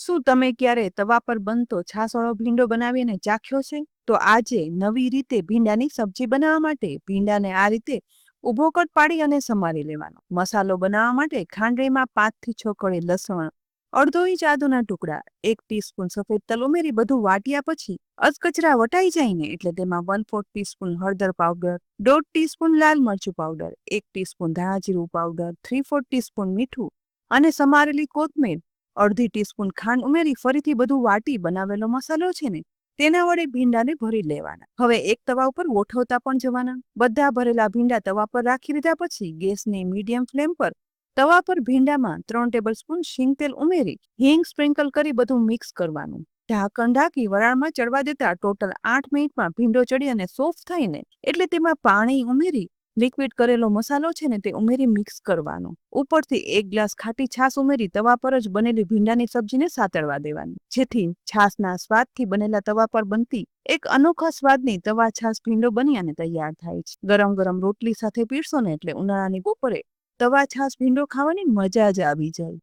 શું તમે ક્યારે તવા પર બનતો છાસવાળો ભીંડો બનાવીને ચાખ્યો છે? તો આજે નવી રીતે ભીંડાની સબ્જી બનાવવા માટે ભીંડાને આ રીતે ઊભો કટ પાડી અને સમારી લેવાનો. મસાલો બનાવવા માટે ખાંડરીમાં પાંચથી છ કળી લસણ, અડધો ઇંચ આદુના ટુકડા, એક ટીસ્પૂન સફેદ તલ ઉમેરી બધું વાટ્યા પછી અધકચરા વટાઈ જાય ને એટલે તેમાં વન ફોર્થ ટીસ્પૂન હળદર પાવડર દોઢ ટીસ્પૂન લાલ મરચું પાવડર એક ટીસ્પૂન ધાણા પાવડર થ્રી ફોર્થ ટીસ્પૂન મીઠું અને સમારેલી કોથમીર અડધી ટીસ્પૂન ખાંડ ઉમેરી ફરીથી બધું વાટી બનાવેલો મસાલો છે ને, તેના વડે ભીંડાને ભરી લેવાના. હવે એક તવા ઉપર ગોઠવતા પણ જવાના. બધા ભરેલા ભીંડા તવા પર રાખી દીધા પછી ગેસની મીડિયમ ફ્લેમ પર તવા પર ભીંડામાં ત્રણ ટેબલ સ્પૂન શીંગ તેલ ઉમેરી હિંગ સ્પ્રિંકલ કરી બધું મિક્સ કરવાનું. ઢાંકણ ઢાંકી વરાળમાં ચડવા દેતા ટોટલ આઠ મિનિટમાં ભીંડો ચડી અને સોફ્ટ થઈને, એટલે તેમાં પાણી ઉમેરી લિક્વિડ કરેલો મસાલો છે ને તે ઉમેરી મિક્સ કરવાનો. ઉપરથી એક ગ્લાસ ખાટી છાશ ઉમેરી તવા પર જ બનેલી ભીંડાની સબ્જીને સાતળવા દેવાની. જેથી છાશના સ્વાદથી બનેલા તવા પર બનતી એક અનોખા સ્વાદની તવા છાશ ભીંડો બની અને તૈયાર થાય છે. ગરમ ગરમ રોટલી સાથે પીરસો ને એટલે ઉનાળાની બપોરે તવા છાશ ભીંડો ખાવાની મજા જ આવી જાય.